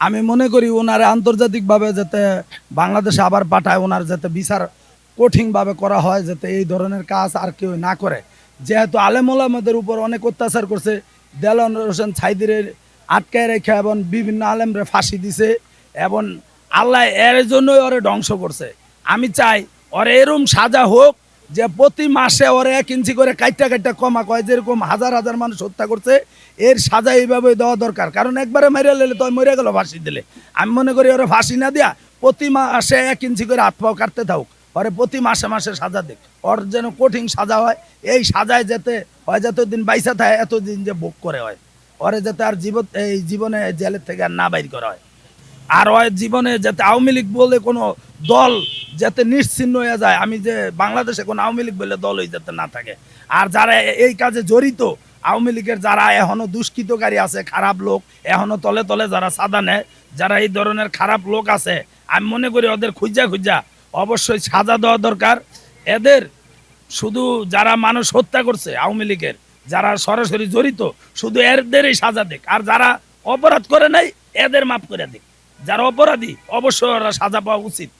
আমি মনে করি ওনারে আন্তর্জাতিকভাবে যাতে বাংলাদেশে আবার পাঠায়, ওনার যাতে বিচার কঠিনভাবে করা হয়, যাতে এই ধরনের কাজ আর কেউ না করে। যেহেতু আলেমুলামাদের উপর অনেক অত্যাচার করছে দেলন হোসেন ছাইদিরের আটকায় রেখে এবং বিভিন্ন আলেমরে ফাঁসি দিছে এবং আল্লাহ এর জন্যই ওরে ধ্বংস করছে। আমি চাই ওরে এরম সাজা হোক যে প্রতি মাসে ওরে এক ইঞ্চি করে কাইটা কাইটা কমা কয়, যেরকম হাজার হাজার মানুষ হত্যা করছে, এর সাজা এইভাবে দেওয়া দরকার। কারণ একবারে মেরে লেলে তো মরে গেল ফাঁসি দিলে। আমি মনে করি ওরা ফাঁসি না দিয়া প্রতি মাসে এক ইঞ্চি করে হাত পাও কাটতে থাকুক। ওরে প্রতি মাসে মাসে সাজা দিক। ওর যেন কঠিন সাজা হয়, এই সাজায় যেতে, হয় যতদিন বাইসা থাকে, এতদিন যে ভোগ করে হয়। ওরে যাতে আর জীবন এই জীবনে জেলের থেকে আর না বাইর করা হয়। আর ওই জীবনে যাতে আওয়ামী লীগ বলে কোনো দল যাতে নিশ্চিন্ন হয়ে যায়, আমি যে বাংলাদেশে কোনো আওয়ামী লীগ বলে দলই যাতে না থাকে। আর যারা এই কাজে জড়িত, আওয়ামী লীগের যারা এখনও দুষ্কৃতকারী আছে, খারাপ লোক, এখনও তলে তলে যারা সাদা নেয়, যারা এই ধরনের খারাপ লোক আছে, আমি মনে করি ওদের খুঁজা খুঁজা অবশ্যই সাজা দেওয়া দরকার। এদের শুধু যারা মানুষ হত্যা করছে আওয়ামী লীগের, যারা সরাসরি জড়িত, শুধু এদেরই সাজা দিক। আর যারা অপরাধ করে নাই, এদের মাফ করে দিক। যারা অপরাধী অবশ্যই ওরা সাজা পাওয়া উচিত।